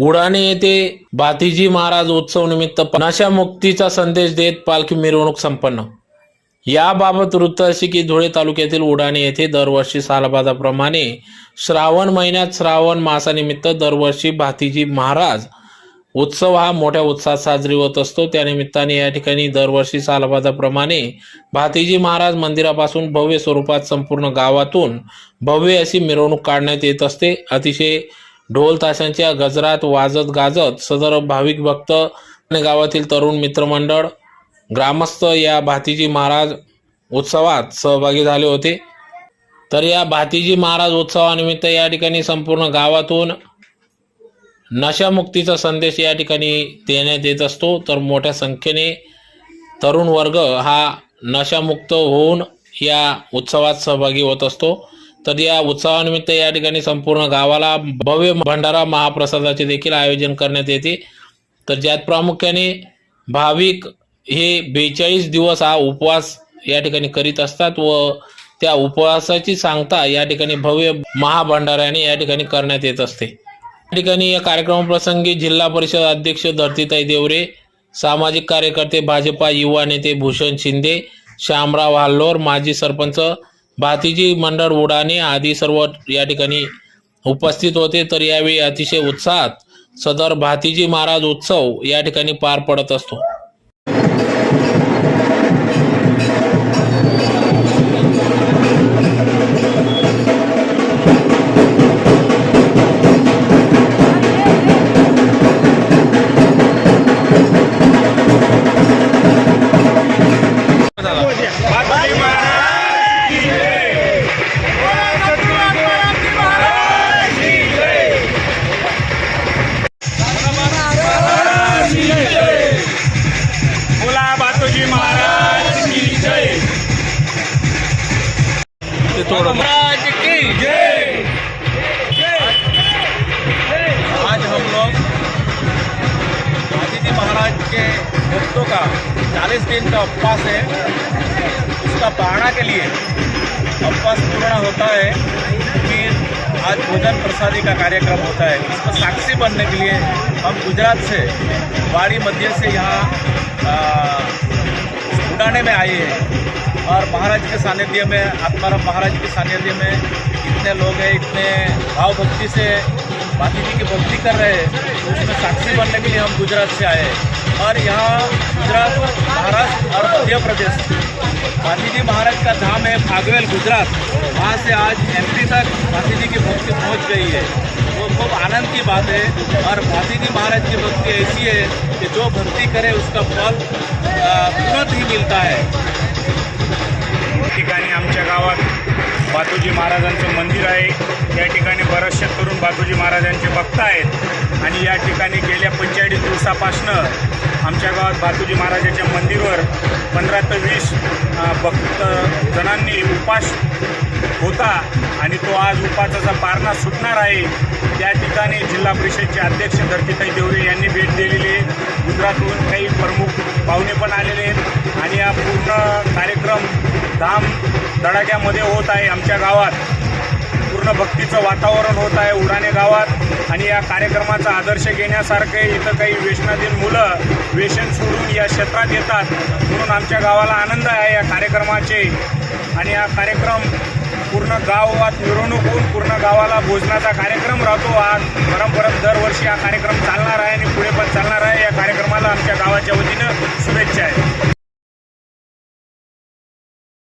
उडाणे येथे भातीजी महाराज उत्सव निमित्त नशामुक्तीचा संदेश देत पालखी मिरवणूक संपन्न. याबाबत वृत्त अशी की धुळे तालुक्यातील उडाणे येथे दरवर्षी सालबादाप्रमाणे श्रावण महिन्यात श्रावण मासानिमित्त दरवर्षी भातीजी महाराज उत्सव हा मोठ्या उत्साहात साजरी होत असतो. त्यानिमित्ताने या ठिकाणी दरवर्षी सालबादाप्रमाणे भातीजी महाराज मंदिरापासून भव्य स्वरूपात संपूर्ण गावातून भव्य अशी मिरवणूक काढण्यात येत असते. अतिशय ढोल ताशांच्या गजरात वाजत गाजत सदर भाविक भक्त आणि गावातील तरुण मित्रमंडळ ग्रामस्थ या भातीजी महाराज उत्सवात सहभागी झाले होते. तर या भातीजी महाराज उत्सवानिमित्त या ठिकाणी संपूर्ण गावातून नशामुक्तीचा संदेश या ठिकाणी देण्यात येत असतो. तर मोठ्या संख्येने तरुण वर्ग हा नशामुक्त होऊन या उत्सवात सहभागी होत असतो. तर या उत्सवानिमित्त या ठिकाणी संपूर्ण गावाला भव्य भंडारा महाप्रसादाचे देखील आयोजन करण्यात येते. तर ज्यात प्रामुख्याने भाविक हे बेचाळीस दिवस हा उपवास या ठिकाणी करीत असतात व त्या उपवासाची सांगता या ठिकाणी भव्य महाभंडाऱ्याने या ठिकाणी करण्यात येत असते. या ठिकाणी या कार्यक्रमाप्रसंगी जिल्हा परिषद अध्यक्ष धरतीताई देवरे सामाजिक कार्यकर्ते भाजपा युवा नेते भूषण शिंदे श्यामराव हाल्लोर माजी सरपंच भातीजी मंडळ उडाणे आदी सर्व या ठिकाणी उपस्थित होते. तर यावेळी अतिशय उत्साहात सदर भातीजी महाराज उत्सव या ठिकाणी पार पडत असतो. भक्तों का 40 दिन का उपवास है। उसका पारणा के लिए उपवास पूर्ण होता है। फिर आज भोजन प्रसादी का कार्यक्रम होता है। इसको साक्षी बनने के लिए हम गुजरात से, वाड़ी मध्य से यहाँ उड़ाने में आए हैं। और महाराज के सानिध्य में, आत्माराम महाराज के सानिध्य में इतने लोग हैं, इतने भाव भक्ति से भाती जी की भक्ति कर रहे हैं उसमें साक्षी बनने के लिए हम गुजरात से आए हैं। और यहाँ गुजरात, महाराष्ट्र और मध्य प्रदेश। गांधी जी महाराज का धाम है फागवेल गुजरात। वहाँ से आज एमपी तक गांधी जी की भक्ति पहुँच गई है। वो खूब आनंद की बात है। और गांधी जी महाराज की भक्ति ऐसी है कि जो भक्ति करे उसका फल तुरंत ही मिलता है। बातोजी महाराजांचं मंदिर आहे. या ठिकाणी बरेचसे तरुण बातोजी महाराजांचे भक्त आहेत. आणि या ठिकाणी गेल्या पंचेचाळीस दिवसापासनं आमच्या गावात बातोजी महाराजाच्या मंदिरवर पंधरा ते वीस भक्त जणांनी उपास होता. आणि तो आज उपासाचा पारणा सुटणार आहे. त्या ठिकाणी जिल्हा परिषदचे अध्यक्ष धरतीताई देवरे यांनी भेट दिलेली आहे. गुजरातहून काही प्रमुख पाहुणे पण आलेले आहेत. आणि हा पूर्ण कार्यक्रम धाम धडाक्यामध्ये होत आहे आमच्या गावात. पूर्ण भक्तीचं वातावरण होत आहे उडाणे गावात. आणि या कार्यक्रमाचा आदर्श घेण्यासारखे इथं काही व्यसनाधीन मुलं व्यसन सोडून या क्षेत्रात येतात. म्हणून आमच्या गावाला आनंद आहे या कार्यक्रमाचे. आणि हा कार्यक्रम पूर्ण गावात मिरवणूक होऊन पूर्ण गावाला भोजनाचा कार्यक्रम राहतो. आज परंपरत दरवर्षी हा कार्यक्रम चालणार आहे आणि पुढे पण चालणार आहे. या कार्यक्रमाला आमच्या गावाच्या वतीनं शुभेच्छा आहे.